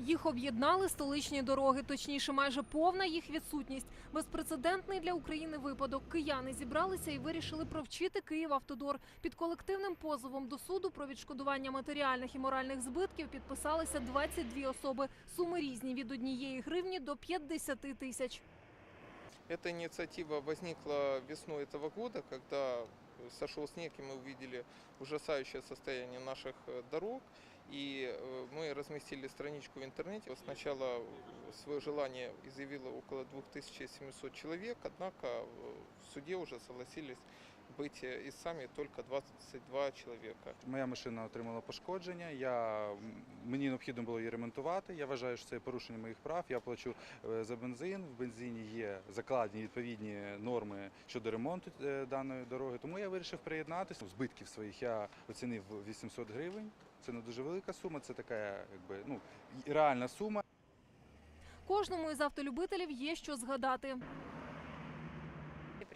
Їх об'єднали столичні дороги, точніше, майже повна їх відсутність. Безпрецедентний для України випадок. Кияни зібралися і вирішили провчити Київавтодор. Під колективним позовом до суду про відшкодування матеріальних і моральних збитків підписалися 22 особи. Суми різні від однієї гривні до 50 тисяч. Эта инициатива возникла весной этого года, когда сошел снег, и мы увидели ужасающее состояние наших э, дорог. И э, мы разместили страничку в интернете. Сначала свое желание изъявило около 2700 человек, однако э, в суде уже согласились быть э, истцами только 22 человека. Моя машина отримала пошкодження. Я, мені необхідно було її ремонтувати. Я вважаю, що це порушення моїх прав. Я плачу е, за бензин. В бензині є закладені відповідні норми щодо ремонту е, даної дороги. Тому я вирішив приєднатися. Збитків своїх я оцінив 800 гривень. Це не дуже велика сума. Це така, якби ну і реальна сума. Кожному із автолюбителів є що згадати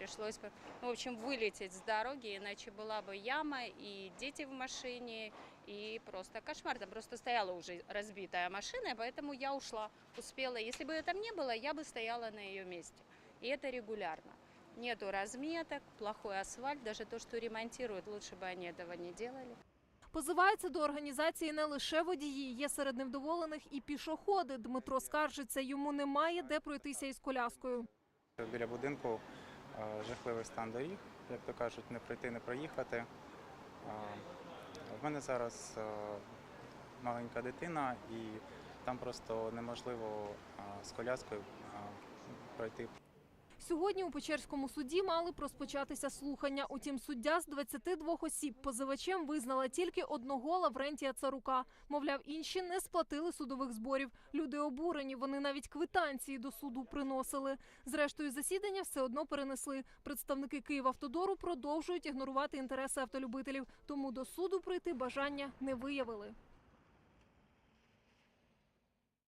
И пришлось бы, в общем, вылететь с дороги, иначе была бы яма и дети в машине, и просто кошмар. Там просто стояла уже разбитая машина, и поэтому я ушла. Успела. Если бы там не было, я бы стояла на ее месте. И это регулярно. Нету разметок, плохой асфальт, даже то, что ремонтируют, лучше бы они этого не делали. Позиваються до організації не лише водії, є серед невдоволених і пішоходи. Дмитро скаржиться, йому немає де пройтися із коляскою. Біля будинку е, жахливий стан доріг, як то кажуть, не пройти, не проїхати. Е, В мене зараз е, маленька дитина, і там просто неможливо е, з коляскою е, пройти. Сьогодні у Печерському суді мали б розпочатися слухання. Утім, суддя з 22 осіб позивачем визнала тільки одного Лаврентія Царука. Мовляв, інші не сплатили судових зборів. Люди обурені, вони навіть квитанції до суду приносили. Зрештою, засідання все одно перенесли. Представники Київавтодору продовжують ігнорувати інтереси автолюбителів, тому до суду прийти бажання не виявили.